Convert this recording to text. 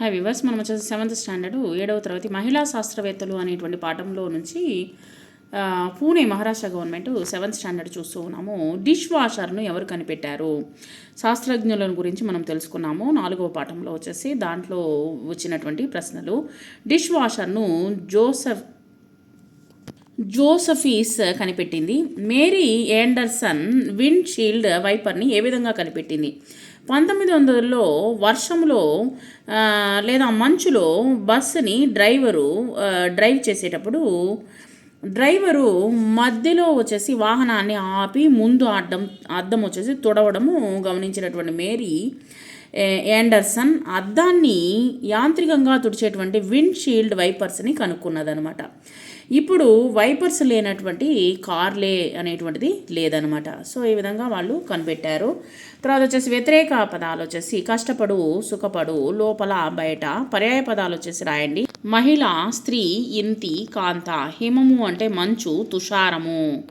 Hi viewers మనం వచ్చేసి seventh standard ఏడవ తరగతి మహిళా శాస్త్రవేత్తలు అనేటువంటి పాఠంలో నుంచి Pune Maharashtra government seventh standard చూస్తూ ఉన్నాము. డిష్ వాషర్ను ఎవరు కనిపెట్టారు? శాస్త్రజ్ఞులను గురించి మనం తెలుసుకున్నాము. నాలుగవ పాఠంలో వచ్చేసి దాంట్లో వచ్చినటువంటి ప్రశ్నలు. డిష్ వాషర్ను జోసెఫ్ జోసఫీస్ కనిపెట్టింది. మేరీ యాండర్సన్ విండ్ షీల్డ్ వైపర్ని ఏ విధంగా కనిపెట్టింది? పంతొమ్మిది వందలలో వర్షంలో లేదా మంచులో బస్సుని డ్రైవరు డ్రైవ్ చేసేటప్పుడు డ్రైవరు మధ్యలో వచ్చేసి వాహనాన్ని ఆపి ముందు అడ్డం అద్దం వచ్చేసి తుడవడము గమనించినటువంటి మేరీ యాండర్సన్ అద్దాన్ని యాంత్రికంగా తుడిచేటువంటి విండ్ షీల్డ్ వైపర్స్ని కనుక్కున్నదనమాట. ఇప్పుడు వైపర్స్ లేనటువంటి కార్లే అనేటువంటిది లేదనమాట. సో ఈ విధంగా వాళ్ళు కనిపెట్టారు. తర్వాత వచ్చేసి వ్యతిరేక పదాలు వచ్చేసి కష్టపడు సుఖపడు లోపల బయట పర్యాయ పదాలు వచ్చేసి రాయండి. మహిళ స్త్రీ ఇంతి కాంత హిమము అంటే మంచు తుషారము.